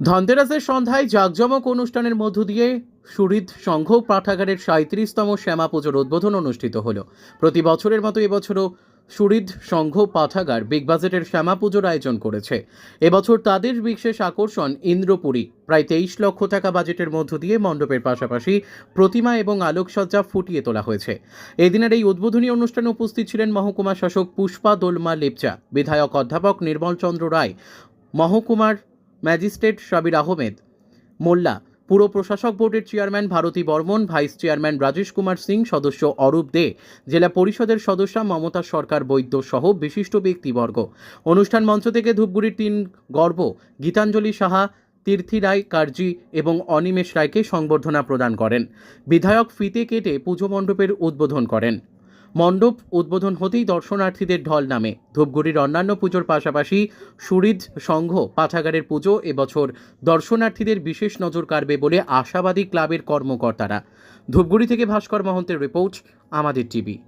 ধনতেরাসের সন্ধ্যায় জাঁকজমক অনুষ্ঠানের মধ্য দিয়ে সুহৃদ সংঘ পাঠাগারের সাঁত্রিশতম শ্যামা পুজোর উদ্বোধন অনুষ্ঠিত হল। প্রতি বছরের মতো এবছরও সুহৃদ সংঘ পাঠাগার বিগ বাজেটের শ্যামা পুজোর আয়োজন করেছে। এবছর তাদের বিশেষ আকর্ষণ ইন্দ্রপুরী। প্রায় তেইশ লক্ষ টাকা বাজেটের মধ্য দিয়ে মণ্ডপের পাশাপাশি প্রতিমা এবং আলোকসজ্জা ফুটিয়ে তোলা হয়েছে। এদিনের এই উদ্বোধনী অনুষ্ঠানে উপস্থিত ছিলেন মহকুমা শাসক পুষ্পা দোলমা লেপচা, বিধায়ক অধ্যাপক নির্মল চন্দ্র রায়, মহকুমার ম্যাজিস্ট্রেট সাবির আহমেদ। মোল্লা, পুর প্রশাসক বোর্ডের chairman Bharati Barman, vice chairman Rajesh Kumar Singh, সদস্য অরূপ দে, জেলা পরিষদের সদস্যা মমতা সরকার বৈদ্য সহ বিশিষ্ট ব্যক্তিবর্গ। অনুষ্ঠান মঞ্চ থেকে ধূপগুড়ির তিন গর্ব, গীতাঞ্জলি সাহা, তীর্থি রায়, কার্জি এবং অনিমেষ রায়কে সংবর্ধনা প্রদান করেন। বিধায়ক ফিতে কেটে পুজো মণ্ডপের উদ্বোধন করেন। মণ্ডপ উদ্বোধন হতেই দর্শনার্থীদের ঢল নামে। ধূপগুড়ির অন্যান্য পুজোর পাশাপাশি সুরিদ সংঘ পাঠাগারের পুজো এবছর দর্শনার্থীদের বিশেষ নজর কাড়বে বলে আশাবাদী ক্লাবের কর্মকর্তারা। ধূপগুড়ি থেকে ভাস্কর মহন্তের রিপোর্ট, আমাদের টিভি।